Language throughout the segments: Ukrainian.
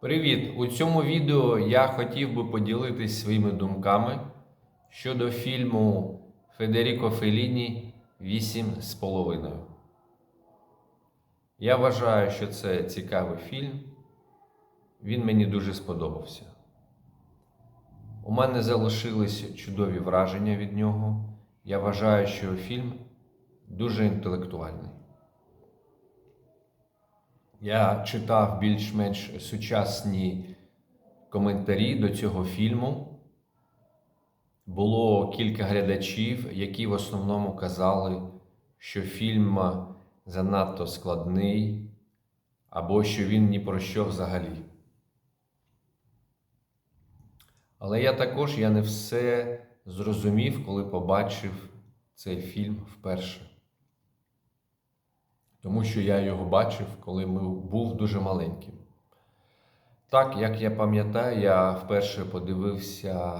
Привіт! У цьому відео я хотів би поділитись своїми думками щодо фільму Федеріко Феліні «Вісім з половиною». Я вважаю, що це цікавий фільм. Він мені дуже сподобався. У мене залишились чудові враження від нього. Я вважаю, що фільм дуже інтелектуальний. Я читав більш-менш сучасні коментарі до цього фільму. Було кілька глядачів, які в основному казали, що фільм занадто складний, або що він ні про що взагалі. Але я також я не все зрозумів, коли побачив цей фільм вперше. Тому що я його бачив, коли був дуже маленьким. Так, як я пам'ятаю, я вперше подивився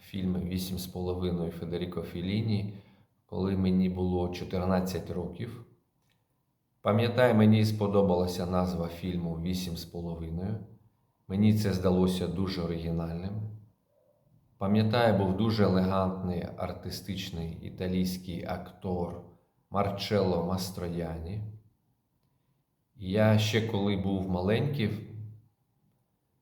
фільм Вісім з половиною Федеріко Філіні, коли мені було 14 років. Пам'ятаю, мені сподобалася назва фільму Вісім з половиною. Мені це здалося дуже оригінальним. Пам'ятаю, був дуже елегантний артистичний італійський актор Марчелло Мастрояні. Я ще коли був маленький,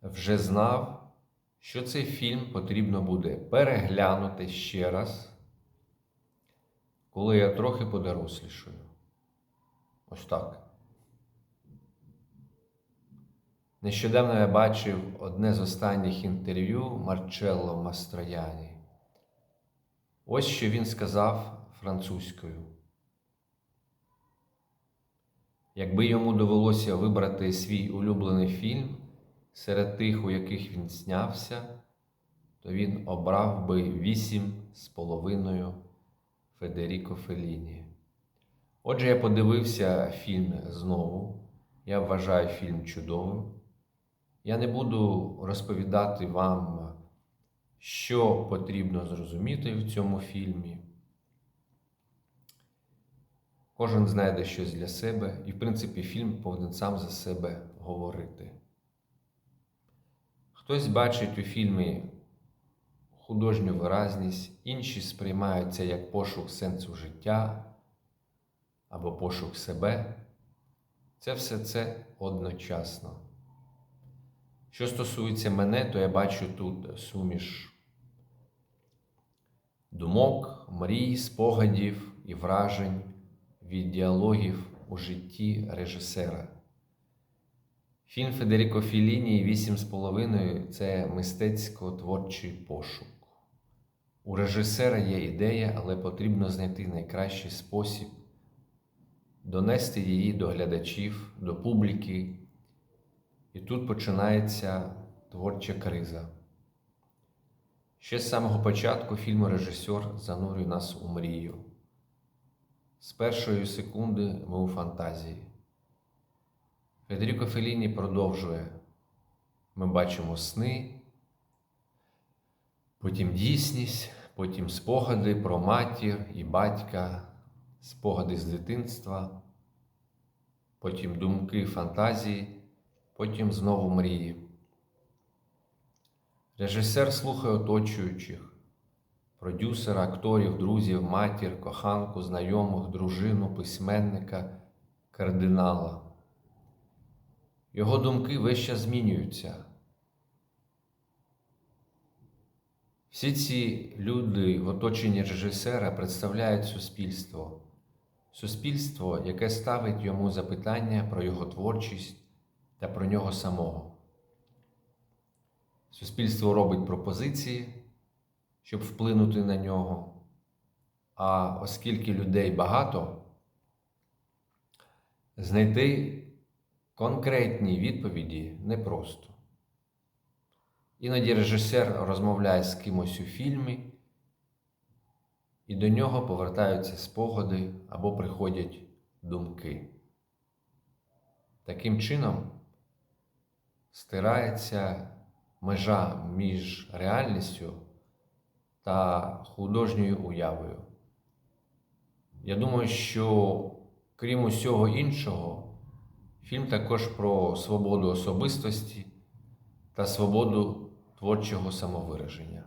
вже знав, що цей фільм потрібно буде переглянути ще раз, коли я трохи подорослішаю. Ось так. Нещодавно я бачив одне з останніх інтерв'ю Марчелло Мастрояні. Ось що він сказав французькою. Якби йому довелося вибрати свій улюблений фільм серед тих, у яких він знявся, то він обрав би вісім з половиною Федеріко Феліні. Отже, я подивився фільм знову. Я вважаю фільм чудовим. Я не буду розповідати вам, що потрібно зрозуміти в цьому фільмі. Кожен знайде щось для себе, і, в принципі, фільм повинен сам за себе говорити. Хтось бачить у фільмі художню виразність, інші сприймають це як пошук сенсу життя або пошук себе. Це все це одночасно. Що стосується мене, то я бачу тут суміш думок, мрій, спогадів і вражень від діалогів у житті режисера. Фільм Федеріко Філіні «Вісім з половиною» це мистецько-творчий пошук. У режисера є ідея, але потрібно знайти найкращий спосіб донести її до глядачів, до публіки. І тут починається творча криза. Ще з самого початку фільму режисер занурює нас у мрію. З першої секунди ми у фантазії. Федеріко Феліні продовжує. Ми бачимо сни, потім дійсність, потім спогади про матір і батька, спогади з дитинства, потім думки фантазії, потім знову мрії. Режисер слухає оточуючих продюсера, акторів, друзів, матір, коханку, знайомих, дружину, письменника, кардинала. Його думки весь змінюються. Всі ці люди в оточенні режисера представляють суспільство, суспільство, яке ставить йому запитання про його творчість та про нього самого. Суспільство робить пропозиції, щоб вплинути на нього. А оскільки людей багато, знайти конкретні відповіді непросто. Іноді режисер розмовляє з кимось у фільмі, і до нього повертаються спогади або приходять думки. Таким чином стирається межа між реальністю та художньою уявою. Я думаю, що крім усього іншого, фільм також про свободу особистості та свободу творчого самовираження.